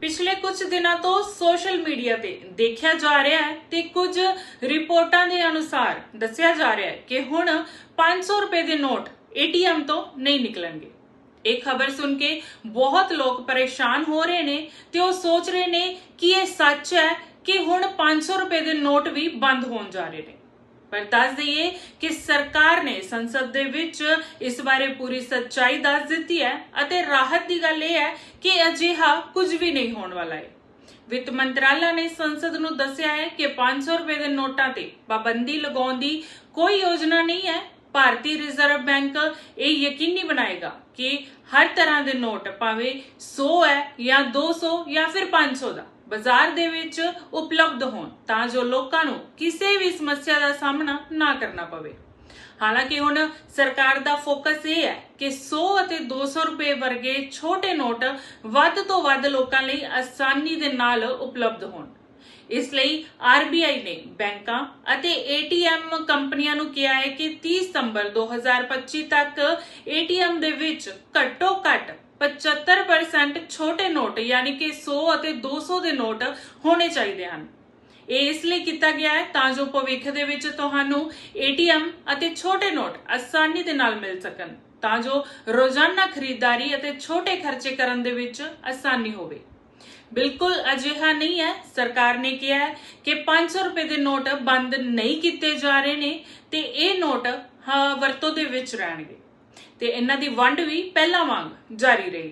ਪਿਛਲੇ ਕੁਝ ਦਿਨਾਂ ਤੋਂ ਸੋਸ਼ਲ ਮੀਡੀਆ ਤੇ ਦੇਖਿਆ ਜਾ ਰਿਹਾ ਹੈ ਤੇ ਕੁਝ ਰਿਪੋਰਟਾਂ ਦੇ ਅਨੁਸਾਰ ਦੱਸਿਆ ਜਾ ਰਿਹਾ ਹੈ ਕਿ ਹੁਣ 500 ਰੁਪਏ ਦੇ ਨੋਟ ਏਟੀਐਮ ਤੋਂ ਨਹੀਂ ਨਿਕਲਣਗੇ। ਇਹ ਖਬਰ ਸੁਣ ਕੇ ਬਹੁਤ ਲੋਕ ਪਰੇਸ਼ਾਨ ਹੋ ਰਹੇ ਨੇ ਤੇ ਉਹ ਸੋਚ ਰਹੇ ਨੇ ਕਿ ਇਹ ਸੱਚ ਹੈ ਕਿ ਹੁਣ 500 ਰੁਪਏ ਦੇ ਨੋਟ ਵੀ ਬੰਦ ਹੋਣ ਜਾ ਰਹੇ ਨੇ। ਪਰ ਦੱਸ ਦਈਏ ਕਿ ਸਰਕਾਰ ਨੇ ਸੰਸਦ ਦੇ ਵਿੱਚ ਇਸ ਬਾਰੇ ਪੂਰੀ ਸੱਚਾਈ ਦੱਸ ਦਿੱਤੀ ਹੈ ਅਤੇ ਰਾਹਤ ਦੀ ਗੱਲ ਇਹ ਹੈ ਕਿ ਅਜਿਹਾ ਕੁਝ ਵੀ ਨਹੀਂ ਹੋਣ ਵਾਲਾ ਹੈ। ਵਿੱਤ ਮੰਤਰਾਲਾ ਨੇ ਸੰਸਦ ਨੂੰ ਦੱਸਿਆ ਹੈ ਕਿ 500 ਰੁਪਏ ਦੇ ਨੋਟਾਂ ਤੇ ਪਾਬੰਦੀ ਲਗਾਉਣ ਦੀ ਕੋਈ ਯੋਜਨਾ ਨਹੀਂ ਹੈ ਭਾਰਤੀ ਰਿਜ਼ਰਵ ਬੈਂਕ ਇਹ ਯਕੀਨੀ ਬਣਾਏਗਾ ਕਿ ਹਰ ਤਰ੍ਹਾਂ ਦੇ ਨੋਟ ਭਾਵੇਂ 100 ਹੈ ਜਾਂ 200 ਜਾਂ ਫਿਰ 500 ਦਾ ਬਾਜ਼ਾਰ ਦੇ ਵਿੱਚ ਉਪਲਬਧ ਹੋਣ, ਤਾਂ ਜੋ ਲੋਕਾਂ ਨੂੰ ਕਿਸੇ ਵੀ ਸਮੱਸਿਆ ਦਾ ਸਾਹਮਣਾ ਨਾ ਕਰਨਾ ਪਵੇ। ਹਾਲਾਂਕਿ ਹੁਣ ਸਰਕਾਰ ਦਾ ਫੋਕਸ ਇਹ ਹੈ ਕਿ 100 ਅਤੇ 200 ਰੁਪਏ ਵਰਗੇ ਛੋਟੇ ਨੋਟ ਵੱਧ ਤੋਂ ਵੱਧ ਲੋਕਾਂ ਲਈ ਆਸਾਨੀ ਦੇ ਨਾਲ ਉਪਲਬਧ ਹੋਣ। ਇਸ ਲਈ RBI ਨੇ ਬੈਂਕਾਂ ਅਤੇ ATM ਕੰਪਨੀਆਂ ਨੂੰ ਕਿਹਾ ਹੈ ਕਿ 30 ਸਤੰਬਰ 2025 ਤੱਕ ATM ਦੇ ਵਿੱਚ ਘੱਟੋ ਘੱਟ 75% ਛੋਟੇ ਨੋਟ, ਯਾਨੀ ਕਿ 100 ਅਤੇ 200 ਦੇ ਨੋਟ ਹੋਣੇ ਚਾਹੀਦੇ ਹਨ। ਇਹ ਇਸ ਲਈ ਕੀਤਾ ਗਿਆ ਹੈ ਤਾਂ ਜੋ ਭਵਿੱਖ ਦੇ ਵਿੱਚ ਤੁਹਾਨੂੰ ATM ਅਤੇ ਛੋਟੇ ਨੋਟ ਆਸਾਨੀ ਦੇ ਨਾਲ ਮਿਲ ਸਕਣ, ਤਾਂ ਜੋ ਰੋਜ਼ਾਨਾ ਖਰੀਦਦਾਰੀ ਅਤੇ ਛੋਟੇ ਖਰਚੇ ਕਰਨ ਦੇ ਵਿੱਚ ਆਸਾਨੀ ਹੋਵੇ। ਬਿਲਕੁਲ ਅਜਿਹਾ ਨਹੀਂ ਹੈ। ਸਰਕਾਰ ਨੇ ਕਿਹਾ ਹੈ ਕਿ 500 ਰੁਪਏ ਦੇ ਨੋਟ ਬੰਦ ਨਹੀਂ ਕੀਤੇ ਜਾ ਰਹੇ ਨੇ ਤੇ ਇਹ ਨੋਟ ਵਰਤੋਂ ਦੇ ਵਿੱਚ ਰਹਿਣਗੇ। ਤੇ ਇਹਨਾਂ ਦੀ ਵੰਡ ਵੀ ਪਹਿਲਾਂ ਵਾਂਗ ਜਾਰੀ ਰਹੇਗੀ।